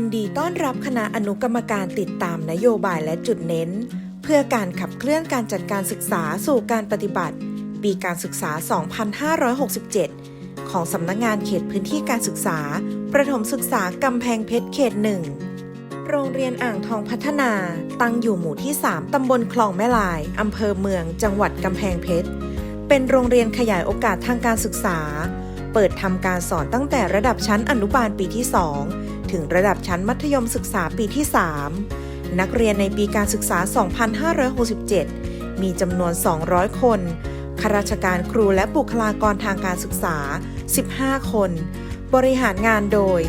ยินดีต้อนรับคณะอนุกรรมการติดตามนโยบายและจุดเน้น เพื่อการขับเคลื่อนการจัดการศึกษาสู่การปฏิบัติ ปีการศึกษา 2567 ของสำนักงงานเขตพื้นที่การศึกษา ประถมศึกษากำแพงเพชรเขตหนึ่งโรงเรียนอ่างทองพัฒนา ตั้งอยู่หมู่ที่ 3 ตำบลคลองแม่ลาย อำเภอเมือง จังหวัดกำแพงเพชร เป็นโรงเรียนขยายโอกาสทางการศึกษา เปิดทำการสอนตั้งแต่ระดับชั้นอนุบาลปีที่ 2 ถึงระดับชั้นมัธยมศึกษาปีที่ 3 นักเรียนในปีการศึกษา 2567 มีจำนวน 200 คนข้าราชการครูและบุคลากรทางการศึกษา 15 คน บริหารงานโดย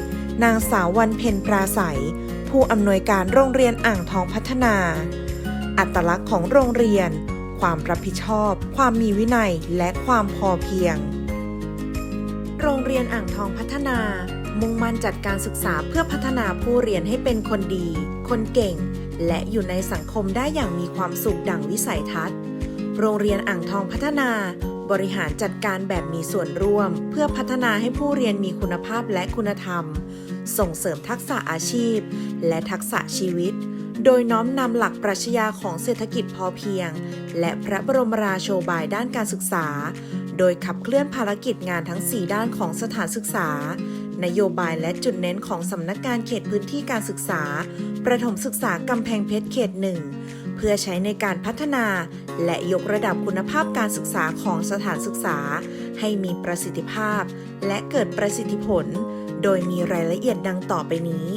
นางสาววันเพ็ญปราศัย ผู้อำนวยการโรงเรียนอ่างทองพัฒนา อัตลักษณ์ของโรงเรียน ความรับผิดชอบ ความมีวินัย และความพอเพียง โรงเรียนอ่างทองพัฒนา มุ่งมั่นจัดการศึกษาเพื่อพัฒนาผู้เรียนให้เป็นคนดี คนเก่ง และอยู่ในสังคมได้อย่างมีความสุขดังวิสัยทัศน์ โรงเรียนอ่างทองพัฒนา บริหารจัดการแบบมีส่วนร่วม เพื่อพัฒนาให้ผู้เรียนมีคุณภาพและคุณธรรม ส่งเสริมทักษะอาชีพ และทักษะชีวิต โดยน้อมนำหลักปรัชญาของเศรษฐกิจพอเพียง และพระบรมราโชบายด้านการศึกษา โดยขับเคลื่อนภารกิจงานทั้ง 4 ด้านของสถานศึกษา นโยบายและจุดเน้นของสำนักงานเขตพื้นที่การศึกษา ประถมศึกษากำแพงเพชรเขตหนึ่งเพื่อใช้ในการพัฒนา และยกระดับคุณภาพการศึกษาของสถานศึกษา ให้มีประสิทธิภาพ และเกิดประสิทธิผล โดยมีรายละเอียดดังต่อไปนี้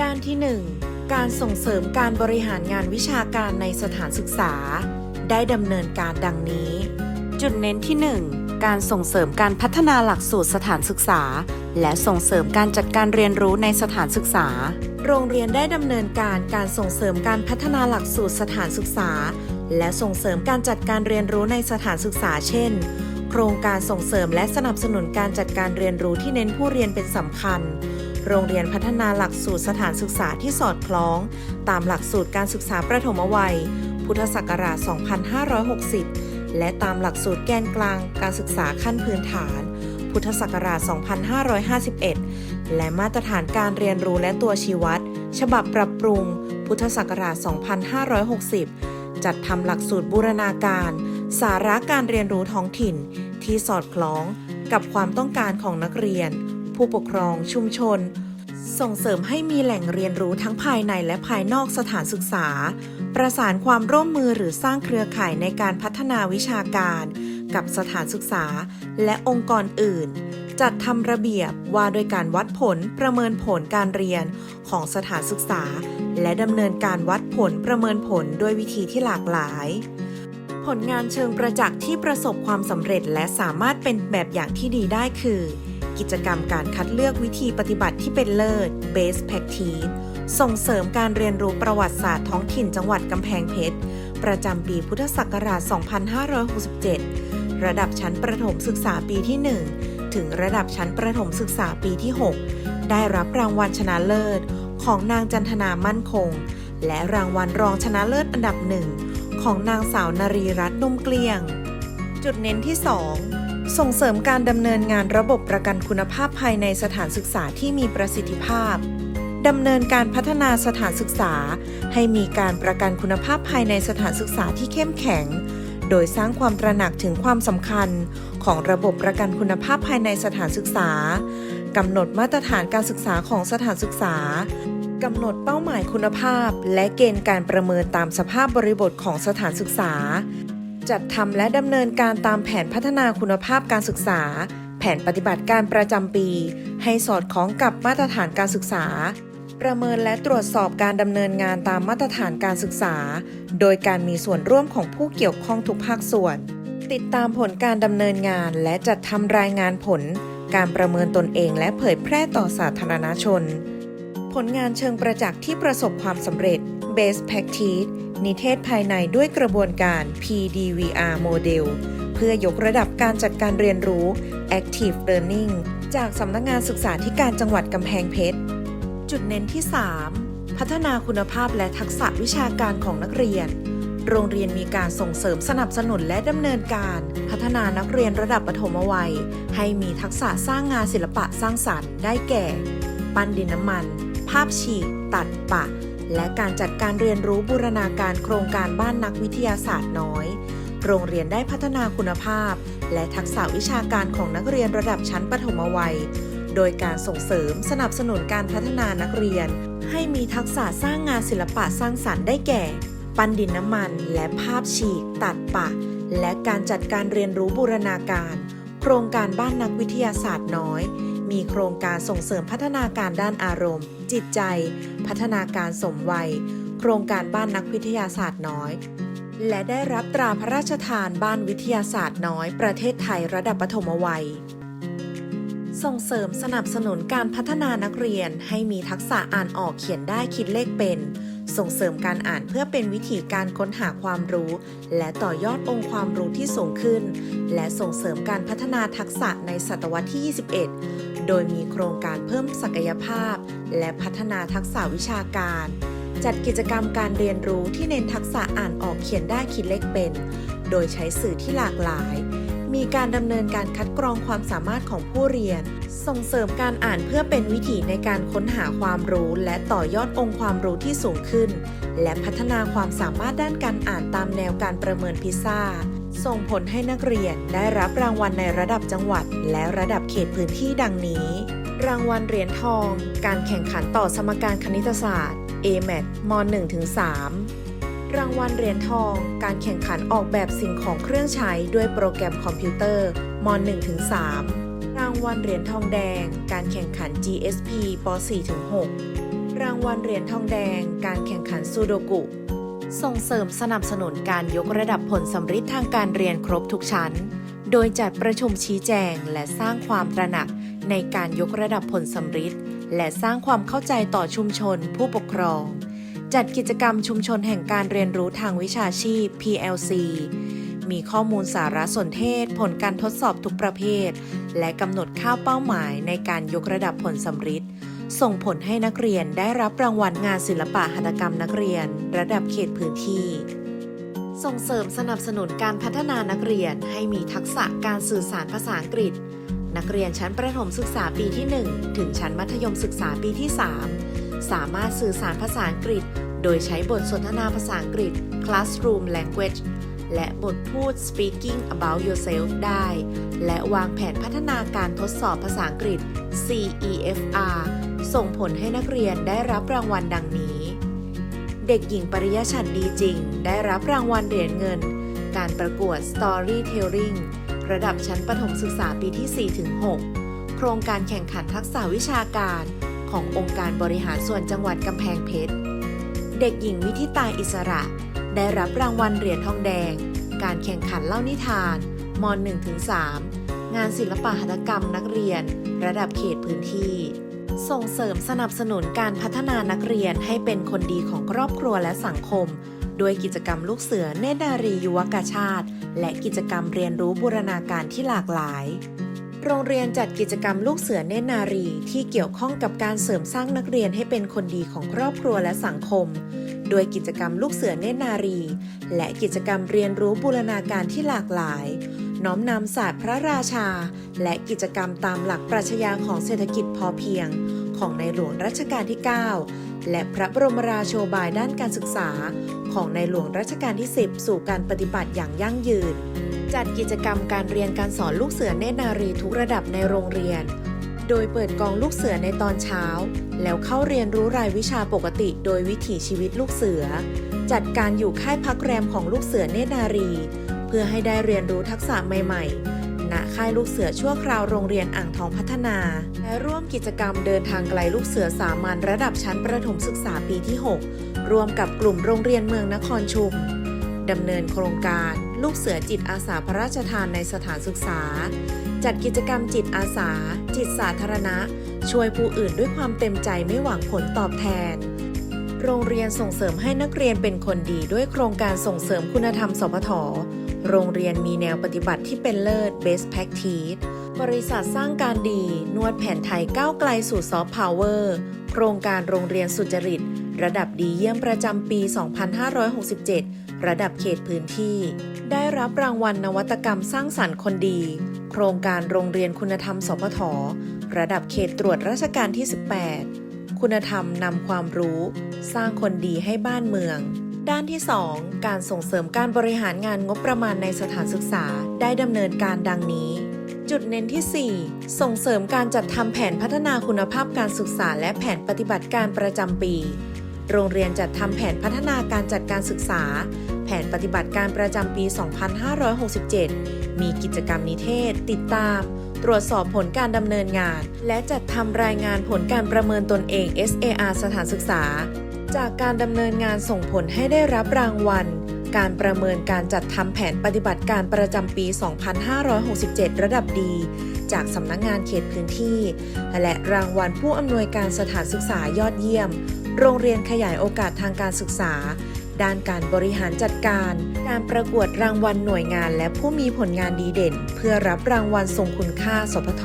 ด้านที่ 1 การส่งเสริมการบริหารงานวิชาการในสถานศึกษา ได้ดำเนินการดังนี้ จุดเน้นที่ 1การส่งเสริมการพัฒนาหลักสูตรสถานศึกษา และส่งเสริมการจัดการเรียนรู้ในสถานศึกษา โรงเรียนได้ดำเนินการการส่งเสริมการพัฒนาหลักสูตรสถานศึกษา และส่งเสริมการจัดการเรียนรู้ในสถานศึกษา เช่น โครงการส่งเสริมและสนับสนุนการจัดการเรียนรู้ที่เน้นผู้เรียนเป็นสำคัญ โรงเรียนพัฒนาหลักสูตรสถานศึกษาที่สอดคล้อง ตามหลักสูตรการศึกษาประถมวัย พุทธศักราช 2560 และตามหลักสูตรแกนกลางการศึกษาขั้นพื้นฐาน พุทธศักราช 2551 และมาตรฐานการเรียนรู้และตัวชี้วัด ฉบับปรับปรุง พุทธศักราช 2560 จัดทำหลักสูตรบูรณาการ สาระการเรียนรู้ท้องถิ่น ที่สอดคล้องกับความต้องการของนักเรียน ผู้ปกครองชุมชน ส่งเสริมให้มีแหล่งเรียนรู้ทั้งภายในและภายนอกสถานศึกษา ประสานความร่วมมือหรือสร้างเครือข่ายในการพัฒนาวิชาการ กับสถานศึกษา และองค์กรอื่น จัดทำระเบียบว่าโดยการวัดผลประเมินผลการเรียนของสถานศึกษา และดำเนินการวัดผลประเมินผลด้วยวิธีที่หลากหลาย ผลงานเชิงประจักษ์ที่ประสบความสำเร็จและสามารถเป็นแบบอย่างที่ดีได้คือ กิจกรรมการคัดเลือกวิธีปฏิบัติที่เป็นเลิศ Best Practice ส่งเสริมการเรียนรู้ประวัติศาสตร์ท้องถิ่นจังหวัดกำแพงเพชรประจำปีพุทธศักราช 2567 ระดับชั้นประถมศึกษาปีที่ 1 ถึงระดับชั้นประถมศึกษาปีที่ 6 ได้รับรางวัลชนะเลิศ ของนางจันทนามั่นคง และรางวัลรองชนะเลิศอันดับหนึ่งของนางสาวนารีรัตน์นุ่มเกลียง จุดเน้นที่ 2 ส่งเสริมการดำเนินงานระบบประกันคุณภาพภายในสถานศึกษาที่มีประสิทธิภาพดำเนินการพัฒนาสถานศึกษา ให้มีการประกันคุณภาพภายในสถานศึกษาที่เข้มแข็ง โดยสร้างความตระหนักถึงความสำคัญของระบบประกันคุณภาพภายในสถานศึกษากำหนดมาตรฐานการศึกษาของสถานศึกษากำหนดเป้าหมายคุณภาพ และเกณฑ์การประเมินตามสภาพบริบทของสถานศึกษา จัดทำและดำเนินการตามแผนพัฒนาคุณภาพการศึกษา แผนปฏิบัติการประจำปี ให้สอดคล้องกับมาตรฐานการศึกษา ประเมินและตรวจสอบการดำเนินงานตามมาตรฐานการศึกษา โดยการมีส่วนร่วมของผู้เกี่ยวข้องทุกภาคส่วน ติดตามผลการดำเนินงานและจัดทำรายงานผล การประเมินตนเองและเผยแพร่ต่อสาธารณชน ผลงานเชิงประจักษ์ที่ประสบความสำเร็จ Best Practice นิเทศภายในด้วยกระบวนการ PDVR Model เพื่อยกระดับการจัดการเรียนรู้ Active Learning จากสำนักงานศึกษาธิการจังหวัดกำแพงเพชร จุดเน้นที่ 3 พัฒนาคุณภาพและทักษะวิชาการของนักเรียน โรงเรียนมีการส่งเสริมสนับสนุนและดำเนินการ พัฒนานักเรียนระดับปฐมวัย ให้มีทักษะสร้างงานศิลปะสร้างสรรค์ ได้แก่ ปั้นดินน้ำมัน ภาพฉีก ตัดปะ และการจัดการเรียนรู้บูรณาการโครงการบ้านนักวิทยาศาสตร์น้อย โรงเรียนได้พัฒนาคุณภาพ และทักษะวิชาการของนักเรียนระดับชั้นประถมวัย โดยการส่งเสริมสนับสนุนการพัฒนานักเรียน ให้มีทักษะสร้างงานศิลปะสร้างสรรค์ได้แก่ ปั้นดินน้ำมัน และภาพฉีก ตัดปะ และการจัดการเรียนรู้บูรณาการ โครงการบ้านนักวิทยาศาสตร์น้อย มีโครงการส่งเสริมพัฒนาการด้านอารมณ์ จิตใจ พัฒนาการสมวัย โครงการบ้านนักวิทยาศาสตร์น้อยและได้รับตราพระราชทานบ้านวิทยาศาสตร์น้อยประเทศไทยระดับปฐมวัย ส่งเสริมสนับสนุนการพัฒนานักเรียนให้มีทักษะอ่านออกเขียนได้คิดเลขเป็น ส่งเสริมการอ่านเพื่อเป็นวิธีการค้นหาความรู้ และต่อยอดองค์ความรู้ที่สูงขึ้น และส่งเสริมการพัฒนาทักษะในศตวรรษที่ 21 โดยมีโครงการเพิ่มศักยภาพ และพัฒนาทักษะวิชาการ จัดกิจกรรมการเรียนรู้ที่เน้นทักษะอ่านออกเขียนได้คิดเลขเป็น โดยใช้สื่อที่หลากหลาย มีการดำเนินการคัดกรองความสามารถของผู้เรียน ส่งเสริมการอ่านเพื่อเป็นวิถีในการค้นหาความรู้และต่อยอดองค์ความรู้ที่สูงขึ้น และพัฒนาความสามารถด้านการอ่านตามแนวการประเมินพิซซ่า ส่งผลให้นักเรียนได้รับรางวัลในระดับจังหวัด และระดับเขตพื้นที่ดังนี้ รางวัลเหรียญทอง การแข่งขันต่อสมการคณิตศาสตร์ AMAT ม .1-3 รางวัลเหรียญทอง การแข่งขันออกแบบสิ่งของเครื่องใช้ด้วยโปรแกรมคอมพิวเตอร์ม .1-3 รางวัลเหรียญทองแดง การแข่งขัน GSP ป .4-6 รางวัลเหรียญทองแดง การแข่งขันซูโดกุ ส่งเสริมสนับสนุนการยกระดับผลสำฤทธิ์ทางการเรียนครบทุกชั้น โดยจัดประชุมชี้แจงและสร้างความตระหนักในการยกระดับผลสำฤทธิ์และสร้างความเข้าใจต่อชุมชนผู้ปกครอง จัดกิจกรรมชุมชนแห่งการเรียนรู้ทางวิชาชีพ PLC มีข้อมูลสารสนเทศ ผลการทดสอบทุกประเภท และกำหนดค่าเป้าหมายในการยกระดับผลสำฤทธิ์ส่งผลให้นักเรียนได้รับรางวัลงานศิลปะหัตถกรรมนักเรียน ระดับเขตพื้นที่ ส่งเสริมสนับสนุนการพัฒนานักเรียนให้มีทักษะการสื่อสารภาษาอังกฤษ นักเรียนชั้นประถมศึกษาปีที่ 1 ถึงชั้นมัธยมศึกษาปีที่ 3 สามารถสื่อสารภาษาอังกฤษ โดยใช้บทสนทนาภาษาอังกฤษ classroom language และบทพูด speaking about yourself ได้ และวางแผนพัฒนาการทดสอบภาษาอังกฤษ CEFR ส่งผลให้นักเรียนได้รับรางวัลดังนี้ เด็กหญิงปริยชัดดีจริง ได้รับรางวัลเหรียญเงิน การประกวด Storytelling ระดับชั้นประถมศึกษาปีที่ 4-6 โครงการแข่งขันทักษะวิชาการ ขององค์การบริหารส่วนจังหวัดกำแพงเพชร เด็กหญิงวิทิตาอิสระ ได้รับรางวัลเหรียญทองแดง การแข่งขันเล่านิทานม .1-3 งานศิลปะหัตถกรรมนักเรียน ระดับเขตพื้นที่ ส่งเสริมสนับสนุนการพัฒนานักเรียนให้เป็นคนดีของครอบครัวและสังคมด้วยกิจกรรมลูกเสือเนตรนารียุวกาชาติ และกิจกรรมเรียนรู้บูรณาการที่หลากหลาย โรงเรียนจัดกิจกรรมลูกเสือเนตรนารีที่เกี่ยวข้องกับการเสริมสร้างนักเรียนให้เป็นคนดีของครอบครัวและสังคม โดยกิจกรรมลูกเสือเนตรนารี และกิจกรรมเรียนรู้บูรณาการที่หลากหลาย น้อมนำศาสตร์พระราชา และกิจกรรมตามหลักปรัชญาของเศรษฐกิจพอเพียง ของในหลวงรัชกาลที่ 9 และพระบรมราโชบายด้านการศึกษา ของในหลวงรัชกาลที่ 10 สู่การปฏิบัติอย่างยั่งยืน จัดกิจกรรมการเรียนการสอนลูกเสือเนตรนารีทุกระดับในโรงเรียน โดยเปิดกองลูกเสือในตอนเช้า แล้วเข้าเรียนรู้รายวิชาปกติโดยวิถีชีวิตลูกเสือ จัดการอยู่ค่ายพักแรมของลูกเสือเนตรนารี เพื่อให้ได้เรียนรู้ทักษะใหม่ ๆ ณ ค่ายลูกเสือชั่วคราวโรงเรียนอ่างทองพัฒนา และร่วมกิจกรรมเดินทางไกลลูกเสือสามัญระดับชั้นประถมศึกษาปีที่ 6รวมกับกลุ่มโรงเรียนเมืองนครชุมดำเนินโครงการ ลูกเสือจิตอาสาพระราชทานในสถานศึกษา จัดกิจกรรมจิตอาสา จิตสาธารณะ ช่วยผู้อื่นด้วยความเต็มใจไม่หวังผลตอบแทน โรงเรียนส่งเสริมให้นักเรียนเป็นคนดีด้วยโครงการส่งเสริมคุณธรรมสพทโรงเรียนมีแนวปฏิบัติที่เป็นเลิศ Best Practice บริษัทสร้างการดี นวดแผนไทยก้าวไกลสู่ซอฟต์พาวเวอร์โครงการโรงเรียนสุจริต ระดับดีเยี่ยมประจำปี 2567 ระดับเขตพื้นที่ ได้รับรางวัลนวัตกรรมสร้างสรรค์คนดี โครงการโรงเรียนคุณธรรมสพทระดับเขตตรวจราชการที่ 18 คุณธรรมนำความรู้ สร้างคนดีให้บ้านเมือง ด้านที่ 2 การส่งเสริมการบริหารงานงบประมาณในสถานศึกษาได้ดำเนินการดังนี้จุดเน้นที่ 4 ส่งเสริมการจัดทำแผนพัฒนาคุณภาพการศึกษาและแผนปฏิบัติการประจำปี โรงเรียนจัดทำแผนพัฒนาการจัดการศึกษา แผนปฏิบัติการประจำปี 2567 มีกิจกรรมนิเทศ ติดตาม ตรวจสอบผลการดำเนินงาน และจัดทำรายงานผลการประเมินตนเอง SAR สถานศึกษา จากการดำเนินงานส่งผลให้ได้รับรางวัล การประเมินการจัดทำแผนปฏิบัติการประจำปี 2567 ระดับดีจากสำนักงงานเขตพื้นที่ และรางวัลผู้อำนวยการสถานศึกษายอดเยี่ยม โรงเรียนขยายโอกาสทางการศึกษา ด้านการบริหารจัดการ การประกวดรางวัลหน่วยงานและผู้มีผลงานดีเด่น เพื่อรับรางวัลทรงคุณค่า สพท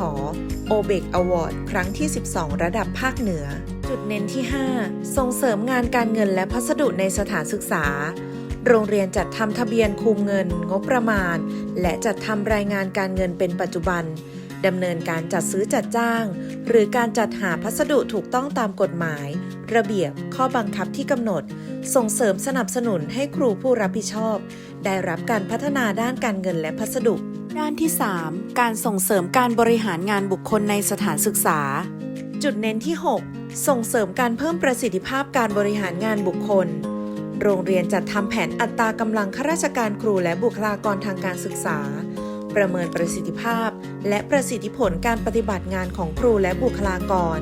โอเบกอวอร์ดครั้งที่ 12 ระดับภาคเหนือ จุดเน้นที่ 5 ส่งเสริมงานการเงินและพัสดุในสถานศึกษา โรงเรียนจัดทำทะเบียนคุมเงิน งบประมาณ และจัดทำรายงานการเงินเป็นปัจจุบันดำเนินการจัดซื้อจัดจ้าง หรือการจัดหาพัสดุถูกต้องตามกฎหมาย ระเบียบ ข้อบังคับที่กำหนด ส่งเสริมสนับสนุนให้ครูผู้รับผิดชอบ ได้รับการพัฒนาด้านการเงินและพัสดุด้านที่ 3 การส่งเสริมการบริหารงานบุคคลในสถานศึกษา จุดเน้นที่ 6 ส่งเสริมการเพิ่มประสิทธิภาพการบริหารงานบุคคล โรงเรียนจัดทำแผนอัตรากำลังข้าราชการครูและบุคลากรทางการศึกษา ประเมินประสิทธิภาพ และประสิทธิผลการปฏิบัติงานของครูและบุคลากร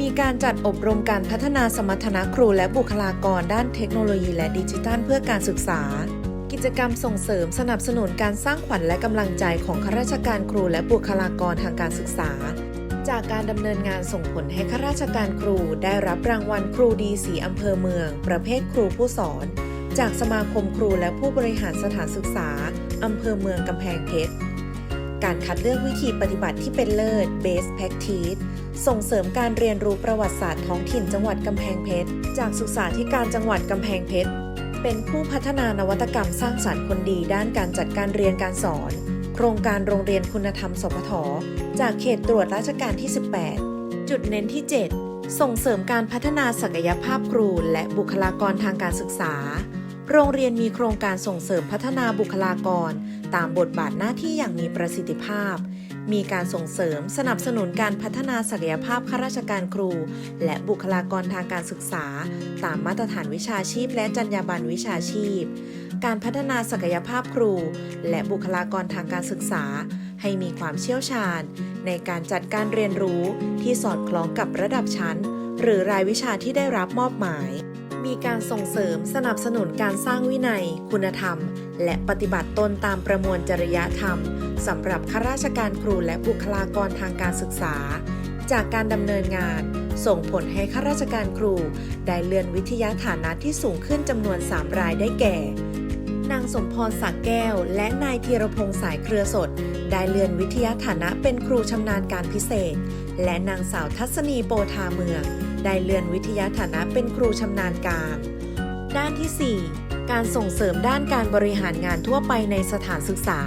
มีการจัดอบรมการพัฒนาสมรรถนะครูและบุคลากรด้านเทคโนโลยีและดิจิทัลเพื่อการศึกษา กิจกรรมส่งเสริมสนับสนุนการสร้างขวัญและกำลังใจของข้าราชการครูและบุคลากรทางการศึกษา จากการดำเนินงานส่งผลให้ข้าราชการครูได้รับรางวัลครูดีสีอำเภอเมือง ประเภทครูผู้สอน จากสมาคมครูและผู้บริหารสถานศึกษาอำเภอเมืองกำแพงเพชร การคัดเลือกวิธีปฏิบัติที่เป็นเลิศ Best Practice ส่งเสริมการเรียนรู้ประวัติศาสตร์ท้องถิ่นจังหวัดกำแพงเพชร จากศึกษาธิการจังหวัดกำแพงเพชร เป็นผู้พัฒนานวัตกรรมสร้างสรรค์คนดีด้านการจัดการเรียนการสอน โครงการโรงเรียนคุณธรรมสพทจากเขตตรวจราชการที่ 18 จุดเน้นที่ 7 ส่งเสริมการพัฒนาศักยภาพครูและบุคลากรทางการศึกษา โรงเรียนมีโครงการส่งเสริมพัฒนาบุคลากร ตามบทบาทหน้าที่อย่างมีประสิทธิภาพ มีการส่งเสริมสนับสนุนการพัฒนาศักยภาพข้าราชการครู และบุคลากรทางการศึกษา ตามมาตรฐานวิชาชีพและจรรยาบรรณวิชาชีพ การพัฒนาศักยภาพครู และบุคลากรทางการศึกษา ให้มีความเชี่ยวชาญ ในการจัดการเรียนรู้ที่สอดคล้องกับระดับชั้น หรือรายวิชาที่ได้รับมอบหมาย มีการส่งเสริมสนับสนุนการสร้างวินัย คุณธรรม และปฏิบัติตนตามประมวลจริยธรรมสำหรับข้าราชการครูและบุคลากรทางการศึกษา จากการดำเนินงาน ส่งผลให้ข้าราชการครู ได้เลื่อนวิทยาฐานะที่สูงขึ้นจำนวน 3 รายได้แก่ นางสมพรสักแก้ว และนายธีรพงษ์สายเครือสด ได้เลื่อนวิทยาฐานะเป็นครูชำนาญการพิเศษ และนางสาวทัศนีโปธาเมือง ได้เลื่อนวิทยาฐานะเป็นครูชำนาญการ ด้านที่ 4 การส่งเสริมด้านการบริหารงานทั่วไปในสถานศึกษา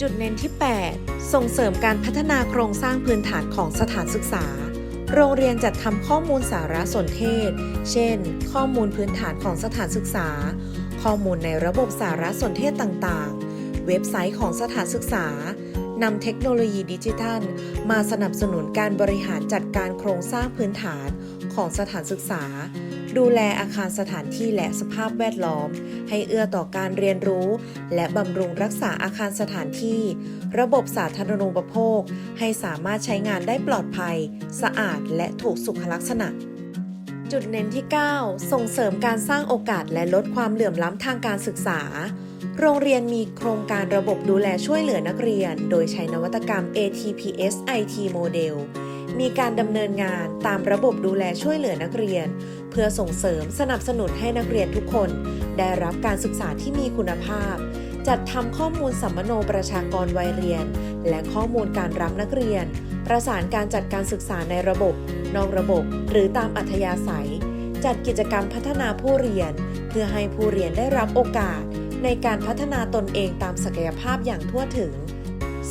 จุดเน้นที่ 8 ส่งเสริมการพัฒนาโครงสร้างพื้นฐานของสถานศึกษา โรงเรียนจัดทำข้อมูลสารสนเทศ เช่น ข้อมูลพื้นฐานของสถานศึกษา ข้อมูลในระบบสารสนเทศต่างๆ เว็บไซต์ของสถานศึกษา นำเทคโนโลยีดิจิทัล มาสนับสนุนการบริหารจัดการโครงสร้างพื้นฐานของสถานศึกษา ดูแลอาคารสถานที่และสภาพแวดล้อม ให้เอื้อต่อการเรียนรู้ และบำรุงรักษาอาคารสถานที่ ระบบสาธารณูปโภค ให้สามารถใช้งานได้ปลอดภัย สะอาดและถูกสุขลักษณะ จุดเน้นที่ 9 ส่งเสริมการสร้างโอกาสและลดความเหลื่อมล้ำทางการศึกษา โรงเรียนมีโครงการระบบดูแลช่วยเหลือนักเรียน โดยใช้นวัตกรรม ATPS IT Model มีการดำเนินงานตามระบบดูแลช่วยเหลือนักเรียน เพื่อส่งเสริมสนับสนุนให้นักเรียนทุกคน ได้รับการศึกษาที่มีคุณภาพ จัดทำข้อมูลสัมมโนประชากรวัยเรียน และข้อมูลการรับนักเรียน ประสานการจัดการศึกษาในระบบ นอกระบบ หรือตามอัธยาศัย จัดกิจกรรมพัฒนาผู้เรียน เพื่อให้ผู้เรียนได้รับโอกาส ในการพัฒนาตนเองตามศักยภาพอย่างทั่วถึง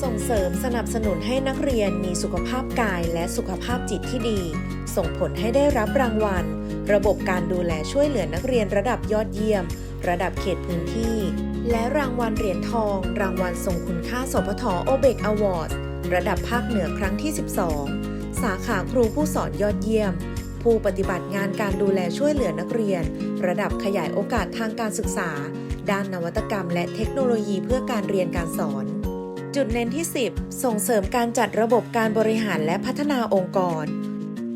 ส่งเสริมสนับสนุนให้นักเรียนมีสุขภาพกายและสุขภาพจิตที่ดี ส่งผลให้ได้รับรางวัล ระบบการดูแลช่วยเหลือนักเรียนระดับยอดเยี่ยม ระดับเขตพื้นที่ และรางวัลเหรียญทอง รางวัลทรงคุณค่าสพทโอเบกอวอร์ดระดับภาคเหนือครั้งที่ 12 สาขาครูผู้สอนยอดเยี่ยม ผู้ปฏิบัติงานการดูแลช่วยเหลือนักเรียน ระดับขยายโอกาสทางการศึกษา ด้านนวัตกรรมและเทคโนโลยีเพื่อการเรียนการสอน จุดเน้นที่ 10 ส่งเสริมการจัดระบบการบริหารและพัฒนาองค์กร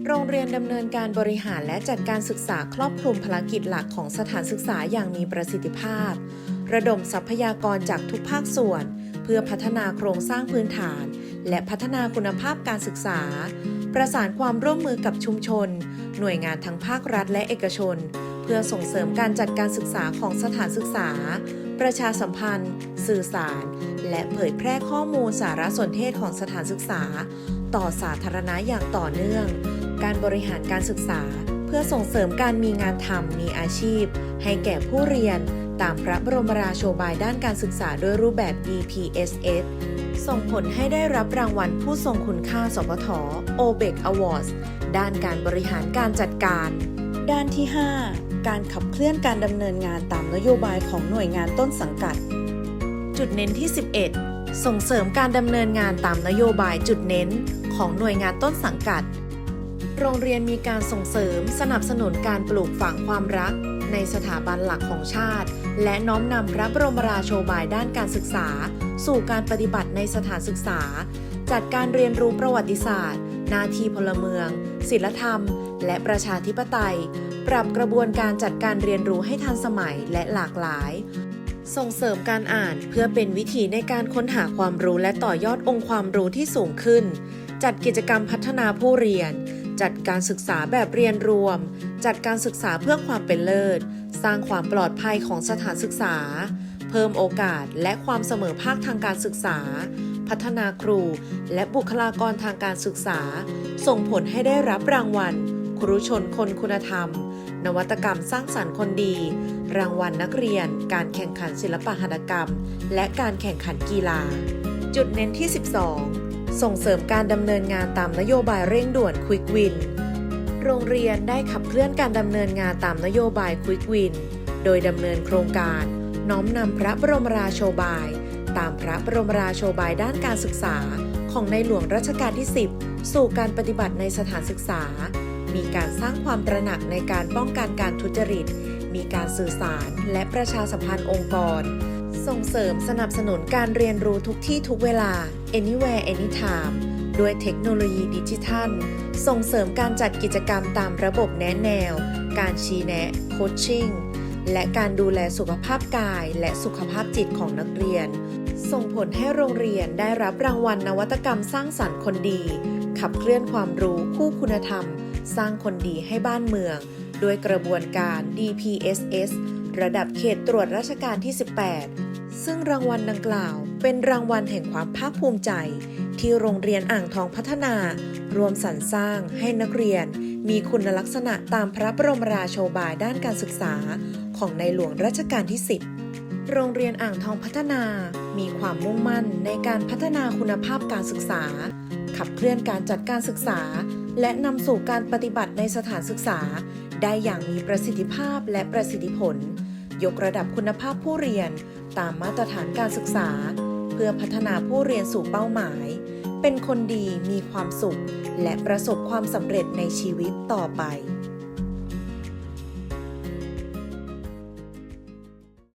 โรงเรียนดำเนินการบริหารและจัดการศึกษาครอบคลุมภารกิจหลักของสถานศึกษาอย่างมีประสิทธิภาพ ระดมทรัพยากรจากทุกภาคส่วน เพื่อพัฒนาโครงสร้างพื้นฐาน และพัฒนาคุณภาพการศึกษา ประสานความร่วมมือกับชุมชน หน่วยงานทั้งภาครัฐและเอกชน เพื่อส่งเสริมการจัดการศึกษาของสถานศึกษา ประชาสัมพันธ์ สื่อสาร และเผยแพร่ข้อมูลสารสนเทศของสถานศึกษา ต่อสาธารณะอย่างต่อเนื่อง การบริหารการศึกษา เพื่อส่งเสริมการมีงานทำมีอาชีพ ให้แก่ผู้เรียน ตามพระบรมราโชบายด้านการศึกษาด้วยรูปแบบ DPSS ส่งผลให้ได้รับรางวัลผู้ทรงคุณค่าสพท OBEC Awards ด้านการบริหารการจัดการ ด้านที่ 5 การขับเคลื่อนการดำเนินงานตามนโยบายของหน่วยงานต้นสังกัด จุดเน้นที่ 11 ส่งเสริมการดำเนินงานตามนโยบายจุดเน้นของหน่วยงานต้นสังกัด โรงเรียนมีการส่งเสริมสนับสนุนการปลูกฝังความรัก ในสถาบันหลักของชาติ และน้อมนำพระบรมราโชบายด้านการศึกษา สู่การปฏิบัติในสถานศึกษา จัดการเรียนรู้ประวัติศาสตร์ นาทีพลเมือง ศิลธรรม และประชาธิปไตย ปรับกระบวนการจัดการเรียนรู้ให้ทันสมัยและหลากหลายส่งเสริมการอ่านเพื่อเป็นวิธีในการค้นหาความรู้และต่อยอดองค์ความรู้ที่สูงขึ้น จัดกิจกรรมพัฒนาผู้เรียน จัดการศึกษาแบบเรียนรวม จัดการศึกษาเพื่อความเป็นเลิศ สร้างความปลอดภัยของสถานศึกษา เพิ่มโอกาสและความเสมอภาคทางการศึกษา พัฒนาครู และบุคลากรทางการศึกษา ส่งผลให้ได้รับรางวัล ครูชนคนคุณธรรม นวัตกรรมสร้างสรรค์คนดี รางวัลนักเรียน การแข่งขันศิลปหัตถกรรม และการแข่งขันกีฬา จุดเน้นที่ 12 ส่งเสริมการดำเนินงานตามนโยบายเร่งด่วน Quick Win โรงเรียนได้ขับเคลื่อนการดำเนินงานตามนโยบาย Quick Win โดยดำเนินโครงการ น้อมนำพระบรมราโชบาย ตามพระบรมราโชบายด้านการศึกษา ของในหลวงรัชกาลที่ 10 สู่การปฏิบัติในสถานศึกษา มีการสร้างความตระหนักในการป้องกันการทุจริต มีการสื่อสารและประชาสัมพันธ์องค์กร ส่งเสริมสนับสนุนการเรียนรู้ทุกที่ทุกเวลา anywhere anytime ด้วยเทคโนโลยีดิจิทัล ส่งเสริมการจัดกิจกรรมตามระบบแนะแนว การชี้แนะ โคชชิ่ง และการดูแลสุขภาพกาย และสุขภาพจิตของนักเรียน ส่งผลให้โรงเรียนได้รับรางวัลนวัตกรรมสร้างสรรค์คนดี ขับเคลื่อนความรู้คู่คุณธรรม สร้างคนดีให้บ้านเมือง ด้วยกระบวนการ DPSS ระดับเขตตรวจราชการที่ 18 ซึ่งรางวัลดังกล่าว เป็นรางวัลแห่งความภาคภูมิใจ ที่โรงเรียนอ่างทองพัฒนา รวมสรรสร้างให้นักเรียน มีคุณลักษณะตามพระบรมราโชบายด้านการศึกษา ของในหลวงรัชกาลที่ 10 โรงเรียนอ่างทองพัฒนา มีความมุ่งมั่นในการพัฒนาคุณภาพการศึกษา ขับเคลื่อนการจัดการศึกษา และนำสู่การปฏิบัติในสถานศึกษา ได้อย่างมีประสิทธิภาพและประสิทธิผล ยกระดับคุณภาพผู้เรียนตามมาตรฐานการศึกษา เพื่อพัฒนาผู้เรียนสู่เป้าหมาย เป็นคนดีมีความสุข และประสบความสำเร็จในชีวิตต่อไป